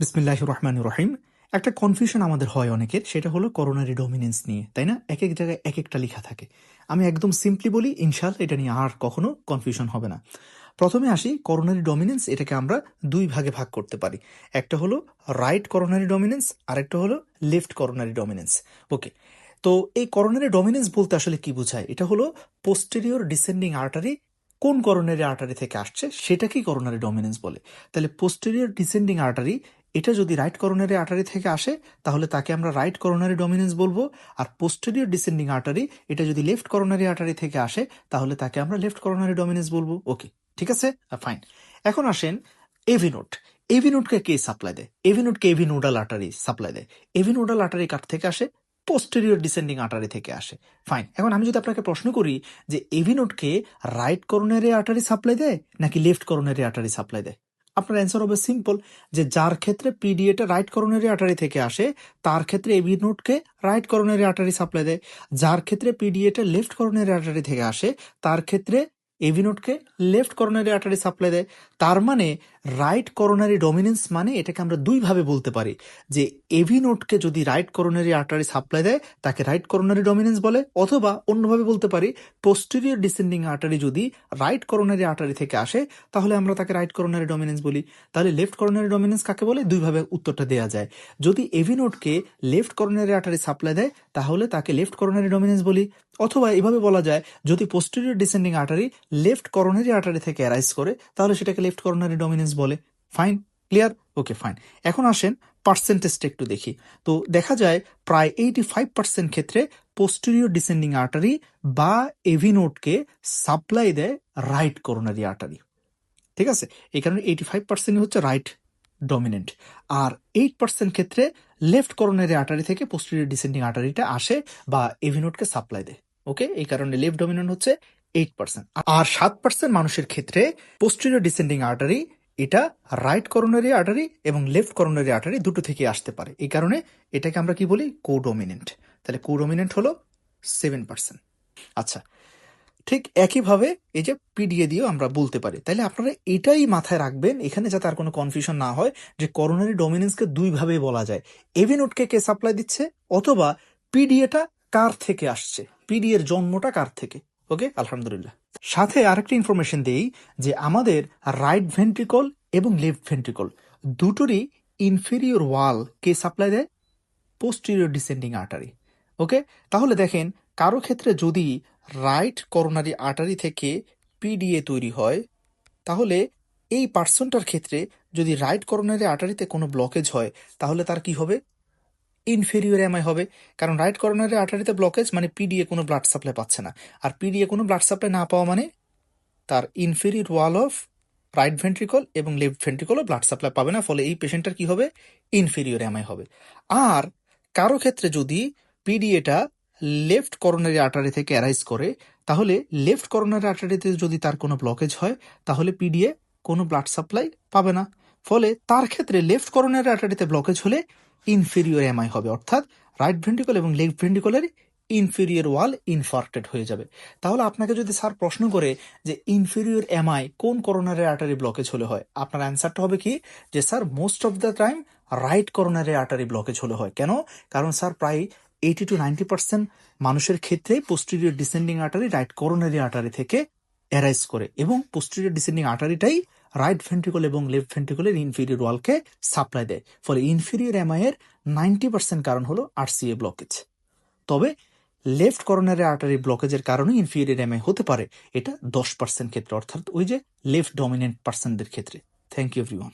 বিসমিল্লাহ রহমান রহিম একটা কনফিউশন আমাদের হয় অনেকের, সেটা হলো করোনারি ডমিনেন্স নিয়ে, তাই না? এক এক জায়গায় এক একটা লেখা থাকে। আমি একদম সিম্পলি বলি ইনশাল এটা নিয়ে আর কখনো কনফিউশন হবে না। প্রথমে আসি, করোনারি ডমিনেন্স এটাকে আমরা দুই ভাগে ভাগ করতে পারি। একটা হলো রাইট করোনারি ডমিনেন্স আর একটা হলো লেফট করোনারি ডমিনেন্স ওকে তো এই করোনারি ডমিনেন্স বলতে আসলে কি বোঝায়? এটা হলো পোস্টেরিয়র ডিসেন্ডিং আর্টারি কোন করোনারি আর্টারি থেকে আসছে, সেটাকেই করোনারি ডমিনেন্স বলে। তাহলে পোস্টেরিয়র ডিসেন্ডিং আর্টারি এটা যদি রাইট করোনারি আর্টারি থেকে আসে, তাহলে তাকে আমরা রাইট করোনারি ডমিনেন্স বলব। আর পোস্টেরিয়র ডিসেন্ডিং আর্টারি এটা যদি লেফট করোনারি আর্টারি থেকে আসে, তাহলে তাকে আমরা লেফট করোনারি ডমিনেন্স বলব। ওকে ঠিক আছে? ফাইন এখন আসেন এভি নোট এভি নোটকে কে সাপ্লাই দেয়? এভি নোটকে এভি নোডাল আর্টারি সাপ্লাই দেয়। এভি নোডাল আর্টারি কার থেকে আসে? পোস্টেরিয়র ডিসেন্ডিং আর্টারি থেকে আসে। ফাইন এখন আমি যদি আপনাকে প্রশ্ন করি যে এভি নোটকে রাইট করোনারি আর্টারি সাপ্লাই দেয় নাকি লেফট করোনারি আর্টারি সাপ্লাই দেয়? আপনার অ্যান্সার হবে সিম্পল যে যার ক্ষেত্রে পিডিএটা রাইট করোনারি আটারি থেকে আসে, তার ক্ষেত্রে এবি নোটকে রাইট করোনারি আটারি সাপ্লাই দেয়। যার ক্ষেত্রে পিডিএটা লেফট করোনারি আটারি থেকে আসে, তার ক্ষেত্রে এবি নোটকে লেফট করোনারি আটারি সাপ্লাই দেয়। তার মানে রাইট করোনারি ডমিনেন্স মানে এটাকে আমরা দুইভাবে বলতে পারি, যে এভি নোটকে যদি রাইট করোনারি আর্টারি সাপ্লাই দেয়, তাকে রাইট করোনারি ডমিনেন্স বলে, অথবা অন্যভাবে বলতে পারি পোস্টেরিয়র ডিসেন্ডিং আর্টারি যদি রাইট করোনারি আর্টারি থেকে আসে, তাহলে আমরা তাকে রাইট করোনারি ডমিনেন্স বলি। তাহলে লেফট করোনারি ডমিনেন্স কাকে বলে? দুইভাবে উত্তরটা দেওয়া যায়। যদি এভি নোটকে লেফট করোনারি আর্টারি সাপ্লাই দেয়, তাহলে তাকে লেফট করোনারি ডমিনেন্স বলি। অথবা এভাবে বলা যায়, যদি posterior descending artery left coronary artery থেকে অ্যারাইজ করে, তাহলে সেটাকে লেফট করোনারি ডমিনেন্স বলে। ফাইন ক্লিয়ার ওকে ফাইন এখন আসেন পার্সেন্টেজটা একটু দেখি। তো দেখা যায় প্রায় এইটি ফাইভ পার্সেন্ট ক্ষেত্রে পোস্টেরিয়র ডিসেন্ডিং আর্টারি বা এভিনোটকে সাপ্লাই দেয় রাইট করোনারি আর্টারি ঠিক আছে? এই কারণে এইটি ফাইভ পার্সেন্ট হচ্ছে রাইট ডমিনেন্ট আর এইট পার্সেন্ট ক্ষেত্রে লেফট করোনারি আর্টারি থেকে পোস্টেরিয়র ডিসেন্ডিং আর্টারিটা আসে বা এভিনোটকে সাপ্লাই দেয়। ওকে এই কারণে লেফট ডমিনেন্ট হচ্ছে এইট পার্সেন্ট আর সাত পার্সেন্ট মানুষের ক্ষেত্রে পোস্টেরিয়র ডিসেন্ডিং আর্টারি এটা রাইট করোনারি আর্টারি এবং লেফট করোনারি আর্টারি দুটো থেকে আসতে পারে। এই কারণে এটাকে আমরা কি বলি? কোডোমিনেন্ট তাহলে কোডোমিনেন্ট হলো সেভেন পার্সেন্ট আচ্ছা ঠিক একইভাবে এই যে পিডিএ দিয়েও আমরা বলতে পারি। তাহলে আপনারা এটাই মাথায় রাখবেন এখানে যাতে আর কোনো কনফিউশন না হয় যে করোনারি ডমিনেন্সকে দুইভাবে বলা যায়। এভিনোটকে কে সাপ্লাই দিচ্ছে অথবা পিডিএটা কার থেকে আসছে? পিডিএর জন্মটা কার থেকে? ওকে আলহামদুলিল্লাহ। সাথে আরেকটা ইনফরমেশন দেই, যে আমাদের রাইট ভেন্ট্রিকল এবং লেফট ভেন্ট্রিকল দুটোরই ইনফেরিয়র ওয়াল কে সাপ্লাই দেয়? পোস্টেরিয়র ডিসেন্ডিং আর্টারি ওকে তাহলে দেখেন, কারও ক্ষেত্রে যদি রাইট করোনারি আর্টারি থেকে পিডিএ তৈরি হয়, তাহলে এই পার্সনটার ক্ষেত্রে যদি রাইট করোনারি আর্টারিতে কোনো ব্লকেজ হয়, তাহলে তার কি হবে? ইনফেরিয়র এমআই হবে। কারণ রাইট করোনারি আর্টারিতে ব্লকেজ মানে পিডিএ কোনো ব্লাড সাপ্লাই পাচ্ছে না। আর পিডিএ কোনো ব্লাড সাপ্লাই না পাওয়া মানে তার inferior wall of right ventricle এবং লেফট ভেন্ট্রিকলও ব্লাড সাপ্লাই পাবে না। ফলে এই পেশেন্টটার কি হবে? ইনফেরিয়র এমআই হবে। আর কারও ক্ষেত্রে যদি পিডিএটা লেফট করোনারি আর্টারি থেকে অ্যারাইজ করে, তাহলে লেফট করোনারি আর্টারিতে যদি তার কোনো ব্লকেজ হয়, তাহলে পিডিএ কোনো ব্লাড সাপ্লাই পাবে না। ফলে তার ক্ষেত্রে লেফট করোনারি আর্টারিতে ব্লকেজ হলে ইনফেরিয়র এমআই হবে। অর্থাৎ রাইট ভেন্ট্রিকল এবং লেফট ভেন্ট্রিকলের ইনফেরিয়র ওয়াল ইনফার্টেড হয়ে যাবে। তাহলে আপনাকে যদি স্যার প্রশ্ন করে যে ইনফেরিয়র এমআই কোন করোনারি আর্টারি ব্লকেজ হলে হয়, আপনার অ্যান্সারটা হবে কি? যে sir most of the time right coronary artery blockage হলে হয়। কেন? কারণ স্যার প্রায় এইটি টু নাইনটি পার্সেন্ট মানুষের ক্ষেত্রে posterior descending artery right coronary artery থেকে অ্যারাইজ করে এবং পোস্টেরিয়র ডিসেন্ডিং আর্টারিটাই রাইট ভেন্ট্রিকল এবং লেফট ভেন্ট্রিকলের ইনফিরিয়র ওয়ালকে সাপ্লাই দেয়। ফলে ইনফিরিয়র এমআইয়ের নাইনটি পার্সেন্ট কারণ হলো আরসিএ ব্লকেজ তবে লেফট করোনারি আর্টারি ব্লকেজের কারণে ইনফিরিয়র এমআই হতে পারে, এটা দশ পার্সেন্ট ক্ষেত্রে, অর্থাৎ ওই যে লেফট ডমিনেন্ট পার্সেন্টদের ক্ষেত্রে। Thank you everyone